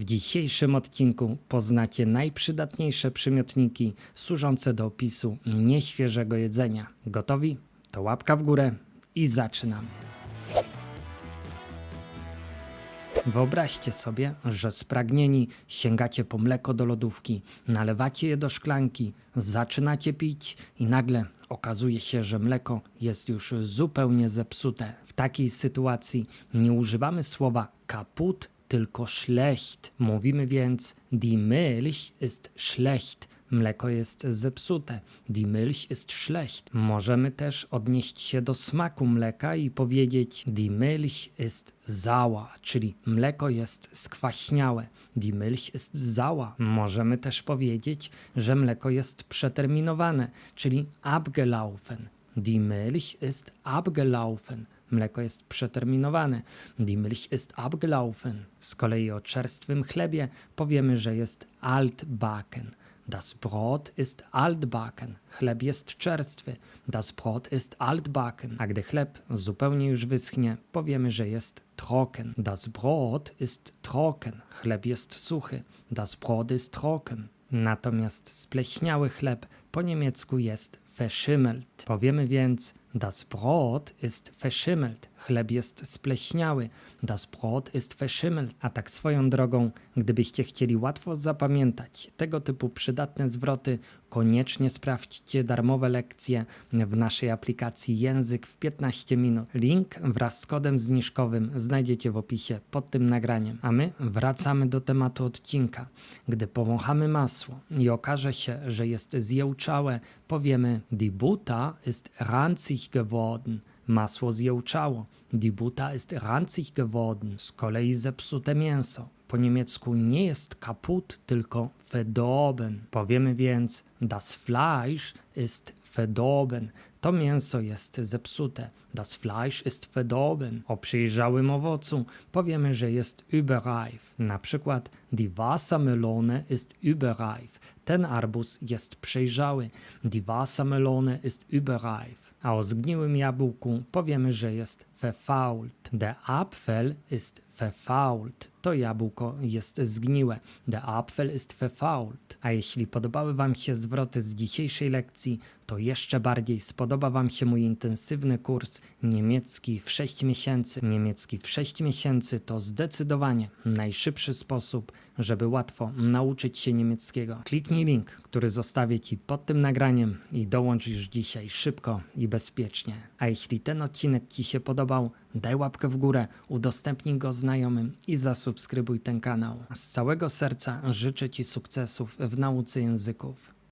W dzisiejszym odcinku poznacie najprzydatniejsze przymiotniki służące do opisu nieświeżego jedzenia. Gotowi? To łapka w górę i zaczynamy. Wyobraźcie sobie, że spragnieni sięgacie po mleko do lodówki, nalewacie je do szklanki, zaczynacie pić i nagle okazuje się, że mleko jest już zupełnie zepsute. W takiej sytuacji nie używamy słowa kaput, tylko schlecht. Mówimy więc die Milch ist schlecht. Mleko jest zepsute. Die Milch ist schlecht. Możemy też odnieść się do smaku mleka i powiedzieć Die Milch ist sauer, czyli mleko jest skwaśniałe. Die Milch ist sauer. Możemy też powiedzieć, że mleko jest przeterminowane, czyli abgelaufen. Die Milch ist abgelaufen. Mleko jest przeterminowane. Die Milch ist abgelaufen. Z kolei o czerstwym chlebie powiemy, że jest altbacken. Das Brot ist altbacken. Chleb jest czerstwy. Das Brot ist altbacken. A gdy chleb zupełnie już wyschnie, powiemy, że jest trocken. Das Brot ist trocken. Chleb jest suchy. Das Brot ist trocken. Natomiast spleśniały chleb po niemiecku jest verschimmelt. Powiemy więc Das Brot ist verschimmelt. Chleb jest spleśniały. Das Brot ist verschimmelt. A tak swoją drogą, gdybyście chcieli łatwo zapamiętać tego typu przydatne zwroty, koniecznie sprawdźcie darmowe lekcje w naszej aplikacji Język w 15 minut. Link wraz z kodem zniżkowym znajdziecie w opisie pod tym nagraniem. A my wracamy do tematu odcinka. Gdy powąchamy masło i okaże się, że jest zjełczałe, powiemy Die Butter ist ranzig geworden. Masło zjełczało. Die Butter ist ranzig geworden. Z kolei zepsute mięso. Po niemiecku nie jest kaput, tylko verdorben. Powiemy więc Das Fleisch ist verdorben. To mięso jest zepsute. Das Fleisch ist verdorben. O przyjrzałym owocu powiemy, że jest überreif. Na przykład Die Wassermelone ist überreif. Ten arbuz jest przejrzały. Die Wassermelone ist überreif. A o zgniłym jabłku powiemy, że jest verfault. Der Apfel ist verfault. To jabłko jest zgniłe. Der Apfel ist verfault. A jeśli podobały Wam się zwroty z dzisiejszej lekcji, to jeszcze bardziej spodoba Wam się mój intensywny kurs niemiecki w 6 miesięcy. Niemiecki w 6 miesięcy to zdecydowanie najszybszy sposób, żeby łatwo nauczyć się niemieckiego. Kliknij link, który zostawię Ci pod tym nagraniem i dołącz już dzisiaj szybko i bezpiecznie. A jeśli ten odcinek Ci się podobał, daj łapkę w górę, udostępnij go znajomym i zasubskrybuj ten kanał. Z całego serca życzę Ci sukcesów w nauce języków.